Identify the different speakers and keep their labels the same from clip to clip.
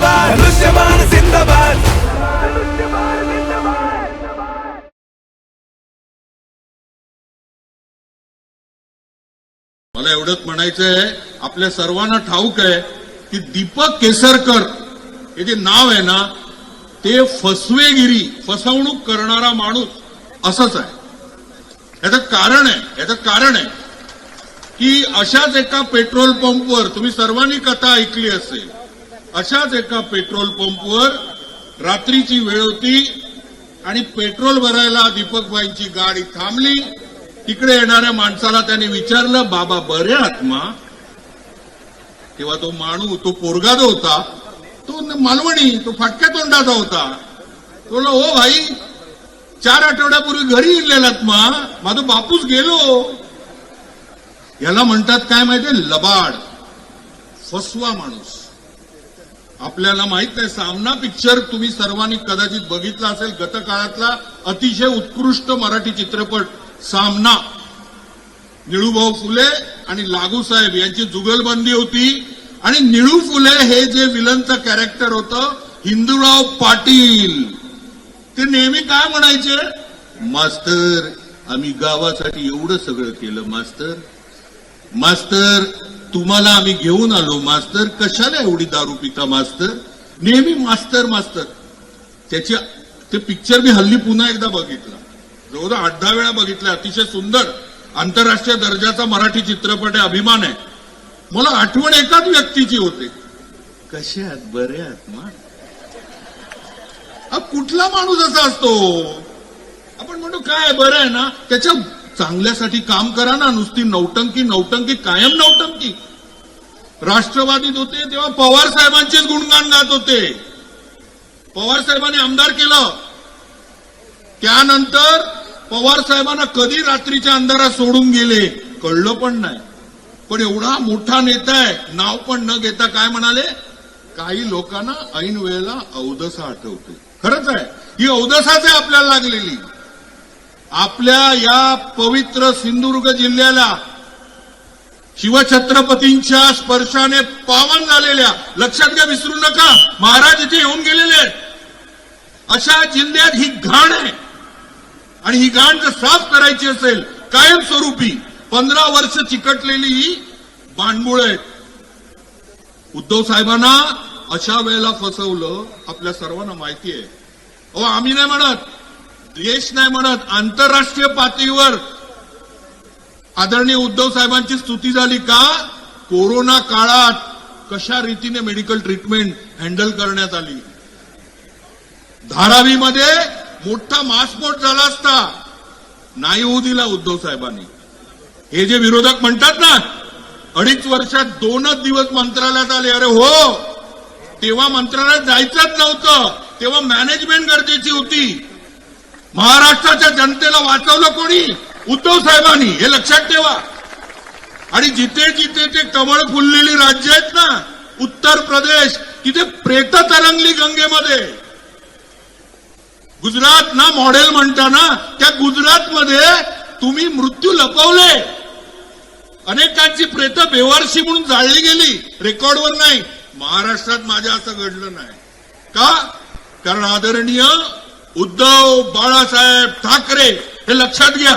Speaker 1: जिंदाबाद. धनुष्यबाण जिंदाबाद.
Speaker 2: मला एवढंच म्हणायचं आहे आपल्या सर्वांना ठाऊक आहे की दीपक केसरकर हे जे नाव आहे ना ते फसवेगिरी फसवणूक करणारा माणूस असंच आहे. याचं कारण आहे याचं कारण आहे की अशाच एका पेट्रोल पंपवर तुम्ही सर्वांनी कथा ऐकली असेल अशाच एका पेट्रोल पंपवर रात्रीची वेळ होती आणि पेट्रोल भरायला दीपकबाईंची गाडी थांबली. तिकडे येणाऱ्या माणसाला त्याने विचारलं बाबा बरे आत्मा तेव्हा तो माणूस तो पोरगा जो होता तो मालवणी तो फाटक्या तोंडाचा होता. तो म्हणला, ओ भाई चार आठवड्यापूर्वी घरी इलेलात मा. माझा बापूस गेलो. याला म्हणतात काय माहितीये? लबाड. फसवा माणूस. आपल्याला माहीत नाही सामना पिक्चर तुम्ही सर्वांनी कदाचित बघितला असेल गतकाळातला अतिशय उत्कृष्ट मराठी चित्रपट सामना. निळूभाऊ फुले आणि लागू साहेब यांची जुगलबंदी होती. आणि निळू फुले हे जे विलनचं कॅरेक्टर होतं हिंदूराव पाटील. ते नेहमी काय म्हणायचे? मास्तर आम्ही गावासाठी एवढं सगळं केलं मास्तर. मास्तर तुम्हाला आम्ही घेऊन आलो. मास्तर कशाला एवढी दारू पिता मास्तर? नेहमी मास्तर मास्तर. त्याची ते पिक्चर मी हल्ली पुन्हा एकदा बघितला. जवळजवळ आठ दहा वेळा बघितला. अतिशय सुंदर आंतरराष्ट्रीय दर्जाचा मराठी चित्रपट आहे अभिमान आहे. मला आठवण एकाच व्यक्तीची होते. कसे आहात? बरे आहात मा कुठला माणूस असा असतो? आपण म्हणतो काय बरं आहे ना? त्याच्या चांगल्यासाठी काम करा ना नुसती नौटंकी नौटंकी कायम नौटंकी. राष्ट्रवादीत होते तेव्हा पवार साहेबांचेच गुणगान गात होते. पवार साहेबांनी आमदार केलं. त्यानंतर पवार साहेबांना कधी रात्रीच्या अंधारात सोडून गेले कळलं पण नाही. पण एवढा मोठा नेता आहे नाव पण न घेता काय म्हणाले? काही लोकांना ऐन वेळेला अवदसा आठवते खरंच आहे. ही अवदसाच आहे आपल्याला लागलेली. आपल्या या पवित्र सिंधुदुर्ग जिल्ह्याला शिवछत्रपतींच्या स्पर्शाने पावन झालेल्या लक्षात घ्या विसरू नका महाराज इथे येऊन गेलेले आहेत. अशा जिल्ह्यात ही घाण आहे. आणि ही घाण जर साफ करायची असेल कायमस्वरूपी पंधरा वर्ष चिकटलेली ही बांडमुळ आहेत. उद्धव साहेबांना अशा वेळेला फसवलं आपल्या सर्वांना माहिती आहे. अहो आम्ही नाही म्हणत देश नाही म्हणत. आंतरराष्ट्रीय पातळीवर आदरणीय उद्धव साहेबांची स्तुती झाली का? कोरोना काळात कशा रीतीने मेडिकल ट्रीटमेंट हँडल करण्यात आली? धारावीमध्ये मोठा मासपोट झाला असता नाही होऊ दिला उद्धव साहेबांनी. हे जे विरोधक म्हणतात ना अडीच वर्षात दोनच दिवस मंत्रालयात आले. अरे हो तेव्हा मंत्रालयात जायचंच नव्हतं. तेव्हा मॅनेजमेंट गरजेची होती. महाराष्ट्राच्या जनतेला वाचवलं कोणी? उद्धव साहेबांनी. हे लक्षात ठेवा. आणि जिथे जिथे ते कमळ फुललेली राज्य आहेत ना उत्तर प्रदेश तिथे प्रेत तरंगली गंगेमध्ये. गुजरात ना मॉडेल म्हणताना त्या गुजरातमध्ये तुम्ही मृत्यू लपवले. अनेकांची प्रेत बेवारशी म्हणून जाळली गेली. रेकॉर्डवर नाही. महाराष्ट्रात माझ्या असं घडलं नाही. का? कारण आदरणीय उद्धव बाळासाहेब ठाकरे हे लक्षात घ्या.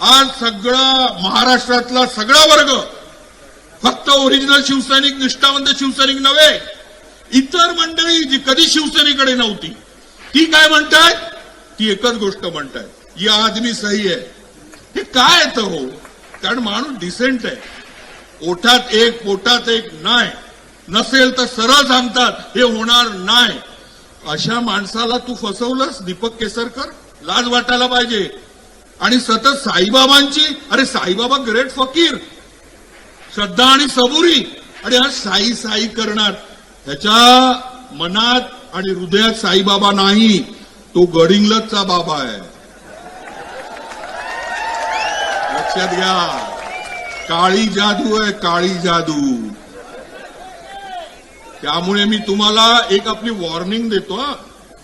Speaker 2: आज सगळा महाराष्ट्रातला सगळा वर्ग फक्त ओरिजिनल शिवसैनिक निष्ठावंत शिवसैनिक नव्हे इतर मंडळी जी कधी शिवसेनेकडे नव्हती ती काय म्हणतायत? ती एकच गोष्ट म्हणतायत या आदमी सही आहे. हे काय येतं हो कारण माणूस डिसेंट आहे. ओठात एक पोटात एक नाही. नसेल तर सरळ सांगतात हे होणार नाही. अशा माणसाला तू फसवलंस दीपक केसरकर? लाज वाटायला पाहिजे. आणि सतत साईबाबांची अरे साईबाबा ग्रेट फकीर. श्रद्धा आणि सबुरी. आणि हा साई साई करणार. त्याच्या मनात आणि हृदयात साईबाबा नाही. तो गडिंग्लजचा बाबा आहे. लक्षात घ्या. काळी जादू आहे काळी जादू. त्यामुळे मी तुम्हाला एक आपली वॉर्निंग देतो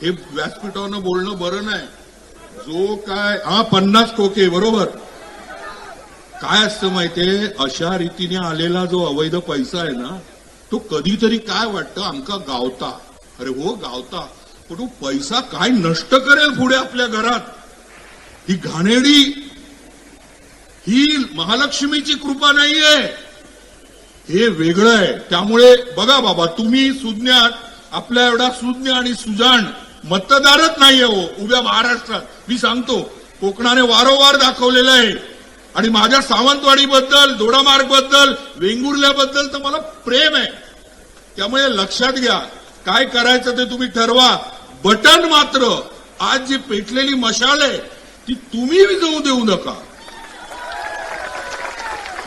Speaker 2: हे. व्यासपीठावरनं बोलणं बरं नाही. जो काय हा पन्नास टोके बरोबर. काय असतं माहितीये अशा रीतीने आलेला जो अवैध पैसा आहे ना तो कधीतरी काय वाटतं आमका गावता. अरे हो गावता. पण तो पैसा काय नष्ट करेल पुढे आपल्या घरात? ही घाणेडी ही महालक्ष्मीची कृपा नाहीये. हे वेगळं आहे. त्यामुळे बघा बाबा तुम्ही सुज्ञात आपल्या एवढा सुज्ञ आणि सुजाण मतदारच नाहीये हो उभ्या महाराष्ट्रात. मी सांगतो कोकणाने वारंवार दाखवलेलं आहे. आणि माझ्या सावंतवाडीबद्दल दोडामार्गबद्दल वेंगुर्ल्याबद्दल तर मला प्रेम आहे. त्यामुळे लक्षात घ्या काय करायचं ते तुम्ही ठरवा. बटन मात्र आज जी पेटलेली मशाल आहे ती तुम्ही विजवू देऊ नका.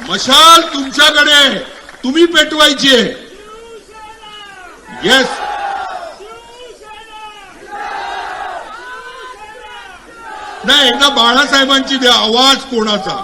Speaker 2: मशाल तुमच्याकडे आहे. तुम्ही पेटवायची आहे. येस नाही एकदा बाळासाहेबांची द्या आवाज कोणाचा?